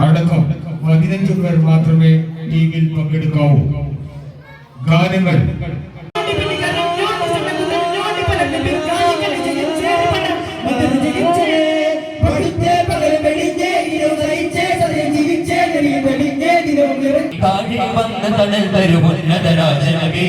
അടക്കം പതിനഞ്ചു പേർ മാത്രമേ ലീഗിൽ പങ്കെടുക്കാവൂ. ഗാനങ്ങൾ. താഴെ വന്ന തണൽ തരുമുന്നത രാജനവേ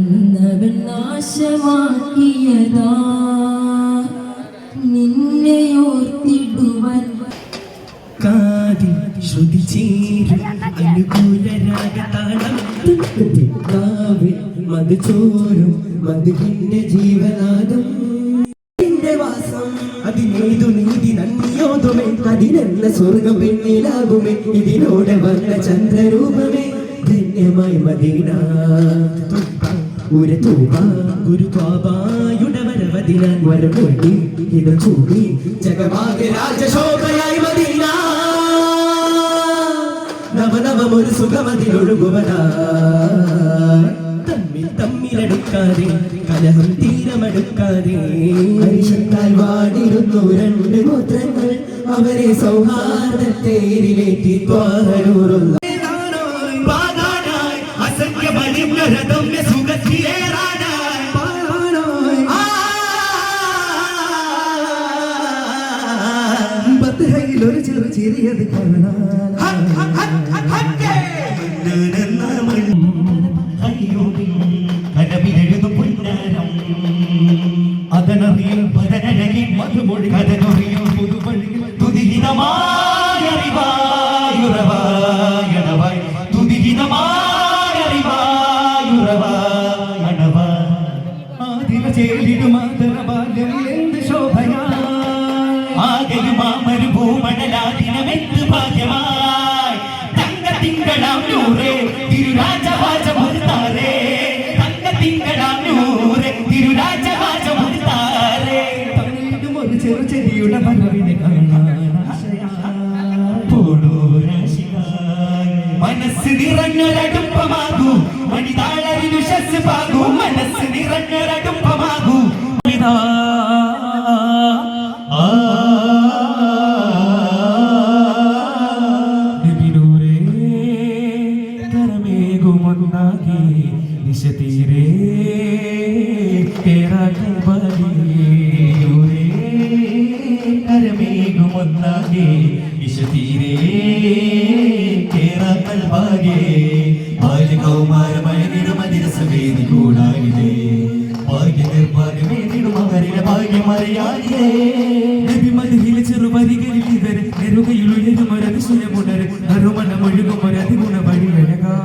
നാശമാക്കിയതാ നിന്നെയോർത്തിടുവാൻ കാതിൽ ശ്രുതി ചേരും അനുകൂല രാഗതാളം നാവിൽ മത് ചോരും മധുവിന്റെ ജീവനാദം. വാസം അതിനേതു നീതി നന്ദിയോതുമേ. അതിനെന്ന സ്വർഗം പിന്നിലാകുമേ ഇതിനോട് വന്ന ചന്ദ്രരൂപമേ ധന്യമായി മദീന ഒരു തൂവ ഗുരു ബാബായുടെ വരവതിനാൻ വരമൊഴി ഇത് ചൂടി ജഗമാകെ രാജശോഭയായി മദീന നവനവം ഒരു സുഖമതിലൊഴുകുവനാ. തമ്മിൽ കലഹം വാടിരുന്നു രണ്ട് അവരെ സൗഹാർദ്ദത്തേരിലേറ്റി അസംഖ്യ ഒരു ചെറു ചെറിയത് അതനറിയും പരനഴകി മധുമൊഴി കഥനറിയും കരമേകുമൊന്നാകെ വിശുദ്ധീരേ കേറാക്കൽ ഭാഗ്യേ ബാല്യകൗമാരമയ നിരുമതിരസവേദി കൂടാകിലേ ഭാഗ്യ നിർഭാഗ്യമേതിടും അവരിലെ ഭാഗ്യമറിയാതിയേ നബിമതിയിലെ ചെറുപരികളിൽ ഇവർ നെറുകയിലുയരും ഒരതിശയമുണര് നറുമണമൊഴുകും ഒരതിഗുണ വഴിയഴകാ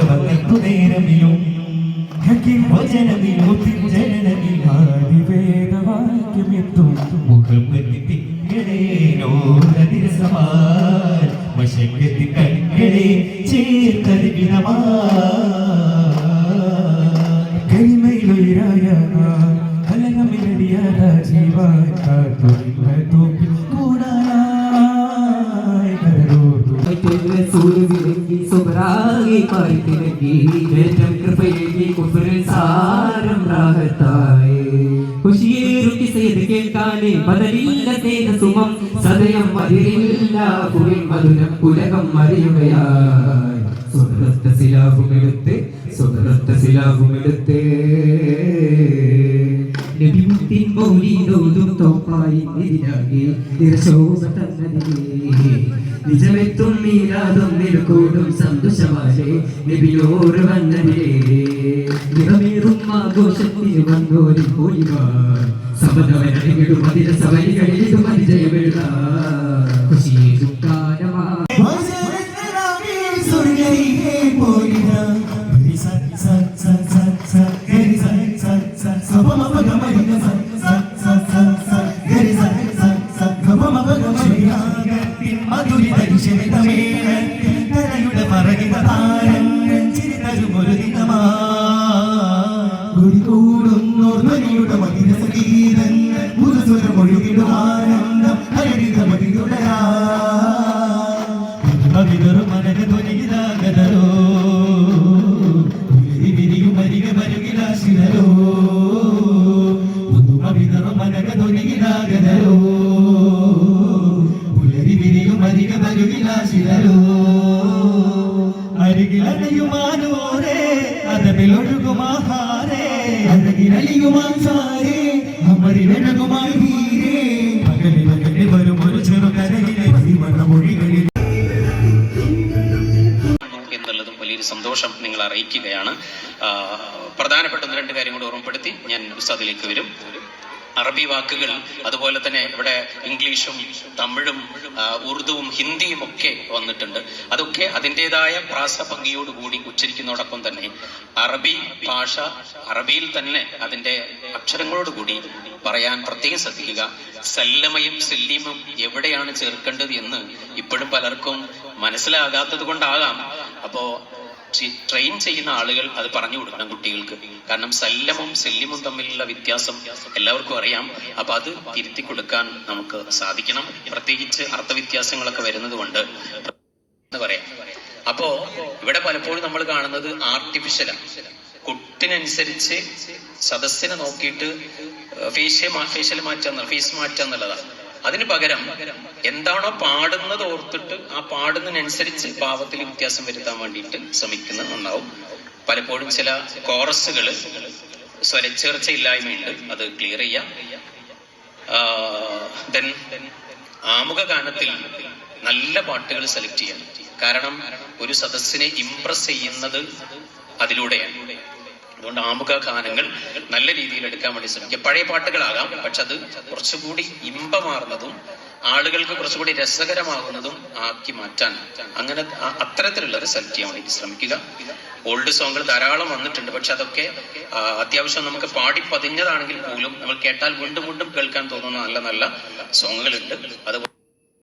വന്നു നേരമിലും വചനമിലും ജനനമിലും ആദിവേദവാക്യമെത്തും മുഖമത്തി തിങ്ങളേനോരതിരസമാൻ വശങ്കത്തി കണ്ണുകളെ ചേർത്തരിവിനമാ കരിമയിലൊരായ സദയം മതിരില്ല കുവിൽ മധുരം ഉലകം അറിയുകയായി സുഹൃത്ത ശിലാഭുമെടുത്ത് സുഹൃത്ത ശിലാഭുമെടുത്ത് മൗലിദോതും തോപ്പായി നിതിരാകെ നിറശോഭ തന്നതിലേ നിജമെത്തും മീരാതും നിൽക്കൂടും സന്തോഷമാലേ നബിയോർ വന്നതിലേ നിറമേറും ആഘോഷത്തിന് വന്നോരി പോയിവാർ സമതവരണികളും അതിര സവരികളിലും അതിജയമില്ല ഖുശിയും കാലമാ ുന്നോർമനിയുടെ മനകതൊലികിലാകതരോ വിരിയും അരിക മരുകിലാശിരോ അവിതറും മനകതൊലികിലാകതരോ പുലരി വിരിയും അരിക മരുകിലാശിരോ അരികിലറിയുമാനോരേ അതമിലൊഴുകുമാഹാരേ അമരിലഴകുമായി വലിയൊരു സന്തോഷം നിങ്ങൾ അറിയിക്കുകയാണ്. പ്രധാനപ്പെട്ട ഒന്ന് രണ്ട് കാര്യം കൂടി ഓർമ്മപ്പെടുത്തി. ഞാൻ ഉസ്താദിലേക്ക് വരും. അറബി വാക്കുകൾ അതുപോലെ തന്നെ ഇവിടെ ഇംഗ്ലീഷും തമിഴും ഉറുദുവും ഹിന്ദിയും ഒക്കെ വന്നിട്ടുണ്ട്. അതൊക്കെ അതിന്റെതായ പ്രാസഭംഗിയോടുകൂടി ഉച്ചരിക്കുന്നതോടൊപ്പം തന്നെ അറബി ഭാഷ അറബിയിൽ തന്നെ അതിന്റെ അക്ഷരങ്ങളോടുകൂടി പറയാൻ പ്രത്യേകം ശ്രദ്ധിക്കുക. സല്ലമയും സല്ലീമും എവിടെയാണ് ചേർക്കേണ്ടത് എന്ന് ഇപ്പോഴും പലർക്കും മനസ്സിലാകാത്തത് കൊണ്ടാകാം. അപ്പോ ട്രെയിൻ ചെയ്യുന്ന ആളുകൾ അത് പറഞ്ഞു കൊടുക്കണം കുട്ടികൾക്ക്. കാരണം സല്ലമും സെല്ലിമും തമ്മിലുള്ള വ്യത്യാസം എല്ലാവർക്കും അറിയാം. അപ്പൊ അത് തിരുത്തി കൊടുക്കാൻ നമുക്ക് സാധിക്കണം. പ്രത്യേകിച്ച് അർത്ഥവ്യത്യാസങ്ങളൊക്കെ വരുന്നത് കൊണ്ട് എന്ന് പറയാം. അപ്പോ ഇവിടെ പലപ്പോഴും നമ്മൾ കാണുന്നത് ആർട്ടിഫിഷ്യലാണ് കുട്ടിനനുസരിച്ച് സദസ്സിനെ നോക്കിയിട്ട് ഫേഷ്യ ഫേഷ്യൽ മാറ്റാന്നുള്ള ഫേസ് മാറ്റാന്നുള്ളതാണ് അതിന് പകരം എന്താണോ പാടുന്നത് ഓർത്തിട്ട് ആ പാടുന്നതിനനുസരിച്ച് ഭാവത്തിൽ വ്യത്യാസം വരുത്താൻ വേണ്ടിയിട്ട് ശ്രമിക്കുന്നത് നന്നാവും. പലപ്പോഴും ചില കോറസുകൾ സ്വരച്ചേർച്ച ഇല്ലായ്മയുണ്ട് അത് ക്ലിയർ ചെയ്യാം. ദെൻ ആമുഖ ഗാനത്തിൽ നല്ല പാട്ടുകൾ സെലക്ട് ചെയ്യണം കാരണം ഒരു സദസ്സിനെ ഇംപ്രസ് ചെയ്യുന്നത് അതിലൂടെയാണ്. അതുകൊണ്ട് ആമുഖ ഗാനങ്ങൾ നല്ല രീതിയിൽ എടുക്കാൻ വേണ്ടി ശ്രമിക്കുക പഴയ പാട്ടുകളാകാം പക്ഷെ അത് കുറച്ചുകൂടി ഇമ്പമാർന്നതും ആളുകൾക്ക് കുറച്ചുകൂടി രസകരമാകുന്നതും ആക്കി മാറ്റാൻ അങ്ങനെ അത്തരത്തിലുള്ളത് സെലക്ട് ചെയ്യാൻ വേണ്ടി ശ്രമിക്കുക. ഓൾഡ് സോങ്ങുകൾ ധാരാളം വന്നിട്ടുണ്ട് പക്ഷെ അതൊക്കെ അത്യാവശ്യം നമുക്ക് പാടി പതിഞ്ഞതാണെങ്കിൽ പോലും നമ്മൾ കേട്ടാൽ വീണ്ടും വീണ്ടും കേൾക്കാൻ തോന്നുന്ന നല്ല നല്ല സോങ്ങുകളുണ്ട്. അതുപോലെ